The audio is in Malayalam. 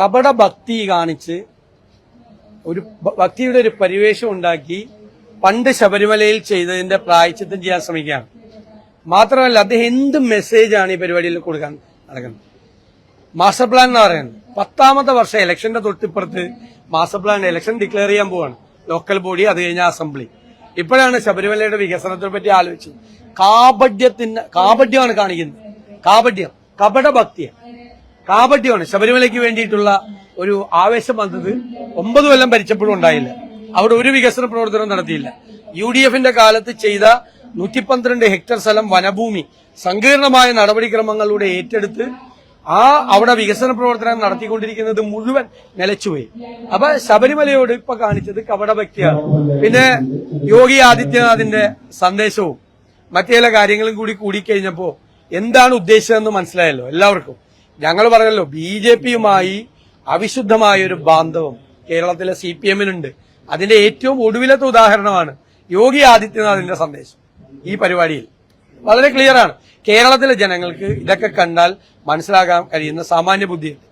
കപട ഭക്തി കാണിച്ച് ഒരു ഭക്തിയുടെ ഒരു പരിവേഷം ഉണ്ടാക്കി പണ്ട് ശബരിമലയിൽ ചെയ്തതിന്റെ പ്രായച്ചിത്തം ചെയ്യാൻ ശ്രമിക്കുകയാണ്. മാത്രമല്ല അദ്ദേഹം എന്ത് മെസ്സേജാണ് ഈ പരിപാടിയിൽ കൊടുക്കാൻ നടക്കുന്നത്? മാസ്റ്റർ പ്ലാൻ എന്ന് പറയുന്നത്. പത്താമത്തെ വർഷം ഇലക്ഷന്റെ തൊട്ടിപ്പുറത്ത് മാസ്റ്റർ പ്ലാൻ ഇലക്ഷൻ ഡിക്ലെയർ ചെയ്യാൻ പോവാണ്. ലോക്കൽ ബോഡി അത് കഴിഞ്ഞ അസംബ്ലി ഇപ്പോഴാണ് ശബരിമലയുടെ വികസനത്തെ പറ്റി ആലോചിച്ചത്. കാപഡ്യത്തിന് കാപഡ്യമാണ് കാണിക്കുന്നത്. കാപഡ്യം. കപട ഭക്തിയാണ് കാപട്യമാണ്. ശബരിമലയ്ക്ക് വേണ്ടിയിട്ടുള്ള ഒരു ആവേശം വന്നത് ഒമ്പത് കൊല്ലം ഭരിച്ചപ്പോഴും ഉണ്ടായില്ല. അവിടെ ഒരു വികസന പ്രവർത്തനം നടത്തിയില്ല. യു ഡി എഫിന്റെ കാലത്ത് ചെയ്ത നൂറ്റി പന്ത്രണ്ട് ഹെക്ടർ സ്ഥലം വനഭൂമി സങ്കീർണമായ നടപടിക്രമങ്ങളിലൂടെ ഏറ്റെടുത്ത് ആ അവിടെ വികസന പ്രവർത്തനം നടത്തിക്കൊണ്ടിരിക്കുന്നത് മുഴുവൻ നിലച്ചുപോയി. അപ്പൊ ശബരിമലയോട് ഇപ്പൊ കാണിച്ചത് കപടഭക്തിയാണ് പിന്നെ യോഗി ആദിത്യനാഥിന്റെ സന്ദേശവും മറ്റു ചില കാര്യങ്ങളും കൂടി കൂടിക്കഴിഞ്ഞപ്പോ എന്താണ് ഉദ്ദേശിച്ചതെന്ന് മനസ്സിലായല്ലോ എല്ലാവർക്കും. ഞങ്ങൾ പറഞ്ഞല്ലോ ബി ജെ പിയുമായി അവിശുദ്ധമായ ഒരു ബാന്ധവം കേരളത്തിലെ സി പി എമ്മിനുണ്ട്. അതിന്റെ ഏറ്റവും ഒടുവിലത്തെ ഉദാഹരണമാണ് യോഗി ആദിത്യനാഥിന്റെ സന്ദേശം ഈ പരിപാടിയിൽ. വളരെ ക്ലിയർ ആണ്. കേരളത്തിലെ ജനങ്ങൾക്ക് ഇതൊക്കെ കണ്ടാൽ മനസ്സിലാക്കാൻ കഴിയുന്ന സാമാന്യ ബുദ്ധിയുണ്ട്.